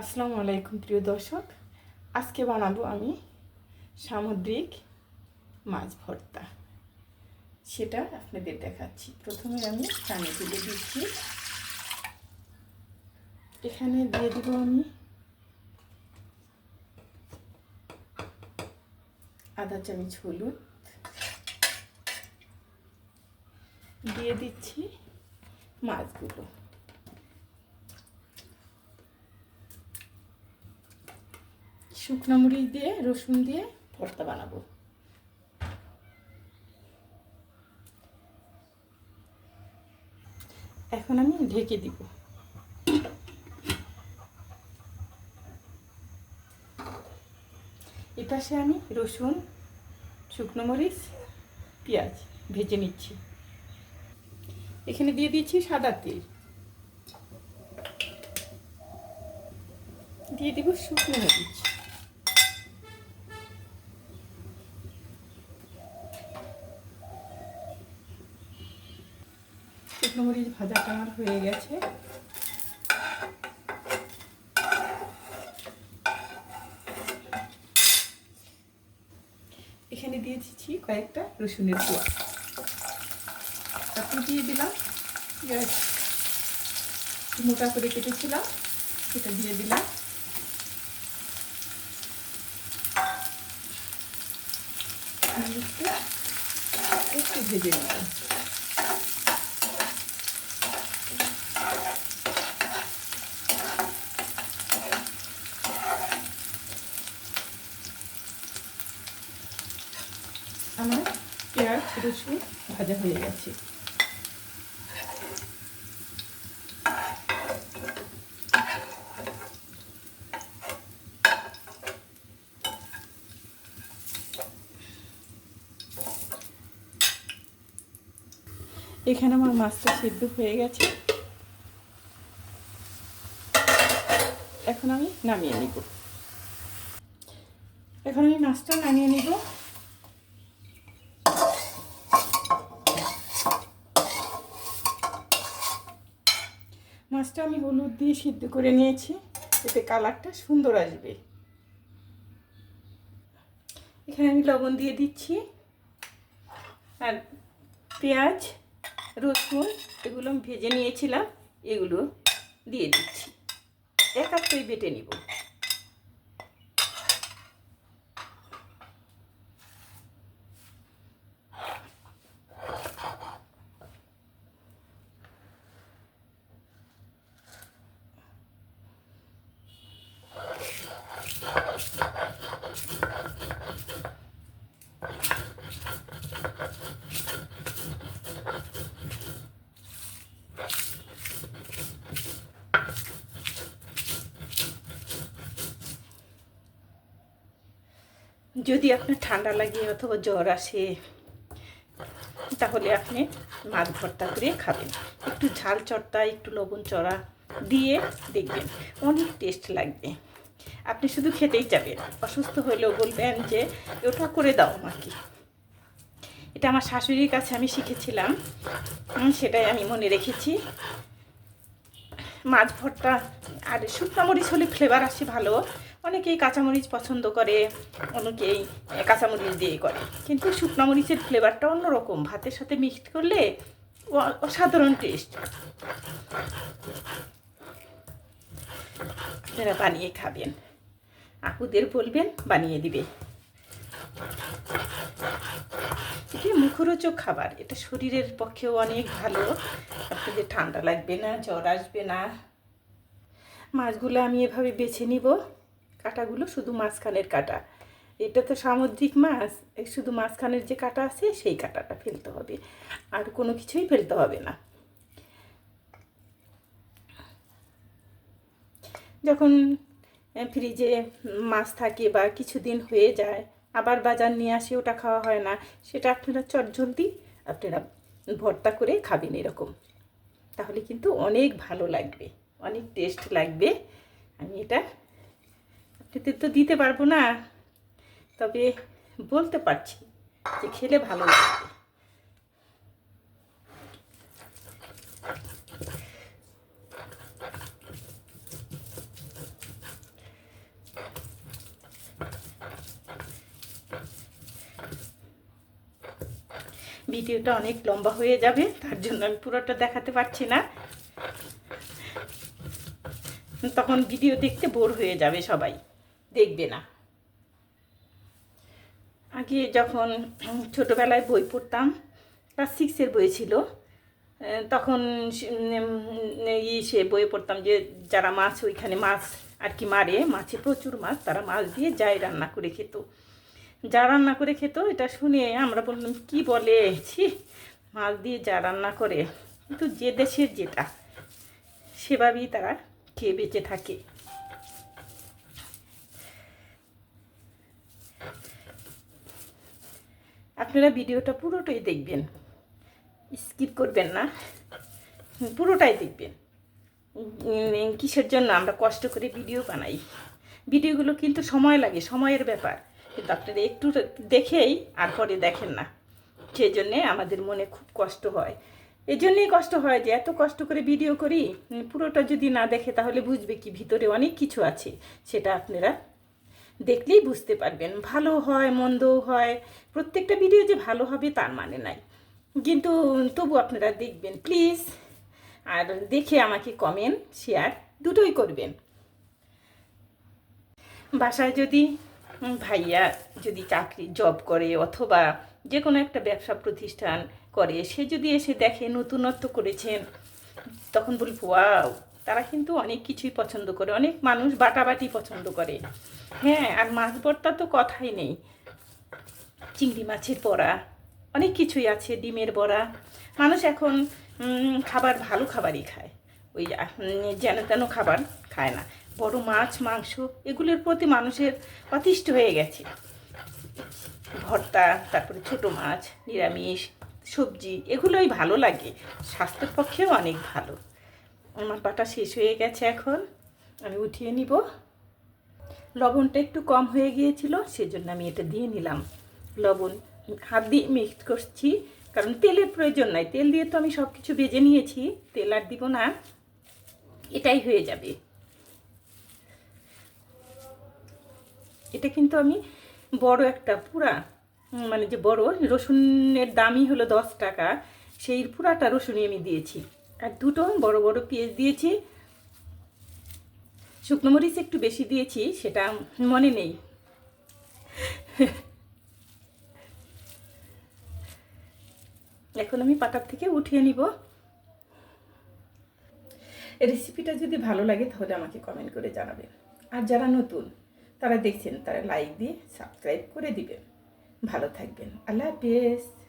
আসসালামু আলাইকুম, প্রিয় দর্শক। আজকে বানাবো আমি সামুদ্রিক মাছ ভর্তা। সেটা আপনাদের দেখাচ্ছি। প্রথমে আমি পানি তুলে দিচ্ছি। এখানে দিয়ে দেব আমি আদা চামচ হলুদ। দিয়ে দিচ্ছি মাছগুলো। শুকনো মরিচ দিয়ে, রসুন দিয়ে ভর্তা বানাবো। এখন আমি ঢেকে দিব। এপাশে আমি রসুন, শুকনো মরিচ, পেঁয়াজ ভেজে নিচ্ছি। এখানে দিয়ে দিচ্ছি সাদা তেল। দিয়ে দিব শুকনো মরিচ। শুকনো মরিচ ভাজাটা আমার হয়ে গেছে। এখানে দিয়ে দিচ্ছি কয়েকটা রসুনের কোয়া তারপর দিয়ে দিলাম মোটা করে কেটেছিলাম, সেটা দিয়ে দিলাম। একটু ভেজে নিলাম আমার পেঁয়াজ রসুন ভাজা হয়ে গেছে। এখানে আমার মাছটা সিদ্ধ হয়ে গেছে। এখন আমি নামিয়ে নিব। এখন আমি মাছটা নামিয়ে নিব। মাছটা আমি হলুদ দিয়ে সিদ্ধ করে নিয়েছি। এতে কালারটা সুন্দর আসবে। এখানে আমি লবণ দিয়ে দিচ্ছি। আর পেঁয়াজ, রসুন, এগুলো ভেজে নিয়েছিলাম। এগুলো দিয়ে দিচ্ছি। এক একাত্তই বেটে নিব। যদি আপনার ঠান্ডা লাগে অথবা জ্বর আসে, তাহলে আপনি মাছ ভর্তা করে খাবেন। একটু ঝাল চড়তা একটু লবণ চড়া দিয়ে দেখবেন, অনেক টেস্ট লাগবে। আপনি শুধু খেতেই যাবেন। অসুস্থ হলেও বলবেন যে, ওটা করে দাও আমাকে। এটা আমার শাশুড়ির কাছে আমি শিখেছিলাম। সেটাই আমি মনে রেখেছি। মাছ ভর্তা, আর শুকনো মরিচ হলে ফ্লেভার আসে ভালো। অনেকেই কাঁচামরিচ পছন্দ করে, অনেকেই কাঁচামরিচ দিয়ে করে। কিন্তু শুকনো মরিচের ফ্লেভারটা অন্যরকম, ভাতের সাথে মিক্সড করলে অসাধারণ টেস্ট আপনারা বানিয়ে খাবেন। আপুদের বলবেন, বানিয়ে দিবে। এটি মুখরোচক খাবার, এটা শরীরের পক্ষেও অনেক ভালো। আপনাদের ঠান্ডা লাগবে না, জ্বর আসবে না। মাছগুলো আমি এভাবে বেছে নিব। কাটাগুলো শুধু মাঝখানের কাটা। এটা তো সামুদ্রিক মাছ শুধু মাঝখানের যে কাটা আছে, সেই কাটাটা ফেলতে হবে। আর কোনো কিছুই ফেলতে হবে না। যখন ফ্রিজে মাছ থাকে বা কিছুদিন হয়ে যায়, আবার বাজার নিয়ে আসে, ওটা খাওয়া হয় না, সেটা আপনারা চটজলদি আপনারা ভর্তা করে খাবেন এরকম। তাহলে কিন্তু অনেক ভালো লাগবে, অনেক টেস্ট লাগবে। আমি এটা খেতে তো দিতে পারব না। তবে বলতে পারছি যে খেলে ভালো লাগবে ভিডিওটা অনেক লম্বা হয়ে যাবে, তার জন্য আমি পুরোটা দেখাতে পারছি না। তখন ভিডিও দেখতে বোর হয়ে যাবে সবাই। দেখবে না। আগে যখন ছোটোবেলায় বই পড়তাম, ক্লাস সিক্সের বই ছিল তখন ই সে বই পড়তাম যে, যারা মাছ, ওইখানে মাছ আর কি মারে, মাছে প্রচুর মাছ, তারা মাছ দিয়ে যায় রান্না করে খেত। যা রান্না করে খেত, এটা শুনে আমরা বললাম, কি বলে? ছি, মাছ দিয়ে যা রান্না করে। কিন্তু যে দেশের যেটা, সেভাবেই তারা খেয়ে বেঁচে থাকে। আপনারা ভিডিওটা পুরোটাই দেখবেন। স্কিপ করবেন না। পুরোটাই দেখবেন। কিসের জন্য আমরা কষ্ট করে ভিডিও বানাই? ভিডিওগুলো কিন্তু সময় লাগে, সময়ের ব্যাপার। কিন্তু আপনারা একটু দেখেই আর পরে দেখেন না। সেই জন্যে আমাদের মনে খুব কষ্ট হয়। এই জন্যেই কষ্ট হয় যে এত কষ্ট করে ভিডিও করি, পুরোটা যদি না দেখে তাহলে বুঝবে কি ভিতরে অনেক কিছু আছে। সেটা আপনারা দেখলেই বুঝতে পারবেন, ভালো হয়, মন্দও হয়, প্রত্যেকটা ভিডিও যে ভালো হবে তার মানে নাই। কিন্তু তবু আপনারা দেখবেন প্লিজ আর দেখে আমাকে কমেন্ট শেয়ার দুটোই করবেন। বাসায় যদি ভাইয়া যদি চাকরি জব করে অথবা যে কোনো একটা ব্যবসা প্রতিষ্ঠান করে, সে যদি এসে দেখে নতুনত্ব করেছেন তখন বলব ওয়াও তারা কিন্তু অনেক কিছুই পছন্দ করে, অনেক মানুষ বাটাবাটি পছন্দ করে। হ্যাঁ আর মাছ ভর্তা তো কথাই নেই। চিংড়ি মাছের বড়া, অনেক কিছুই আছে, ডিমের বড়া। মানুষ এখন খাবার ভালো খাবারই খায়। ওই যেন তেন খাবার খায় না। বড় মাছ, মাংস, এগুলোর প্রতি মানুষের অতিষ্ঠ হয়ে গেছে। ভর্তা, তারপরে ছোট মাছ, নিরামিষ, সবজি, এগুলোই ভালো লাগে। স্বাস্থ্যের পক্ষেও অনেক ভালো। আমার বাটা শেষ হয়ে গেছে এখন। আমি উঠিয়ে নিব। লবণটা একটু কম হয়ে গিয়েছিল, সেজন্য আমি এটা দিয়ে নিলাম। লবণ হাত দিয়ে মিক্স করছি, কারণ তেলের প্রয়োজন নাই। তেল দিয়ে তো আমি সব কিছু ভেজে নিয়েছি, তেল আর দিব না। এটাই হয়ে যাবে। এটা কিন্তু আমি বড় একটা পুরা মানে যে বড়, রসুনের দামই হলো দশ টাকা। সেই পুরাটা রসুনই আমি দিয়েছি। আর দুটো বড় বড় পেঁয়াজ দিয়েছি। শুকনো মরিচ একটু বেশি দিয়েছি, সেটা মনে নেই। এখন আমি পাটার থেকে উঠিয়ে নিব। রেসিপিটা যদি ভালো লাগে, তাহলে আমাকে কমেন্ট করে জানাবেন। আর যারা নতুন, তারা দেখছেন, তারা লাইক দিয়ে সাবস্ক্রাইব করে দিবেন। ভালো থাকবেন। আল্লাহ হাফেজ।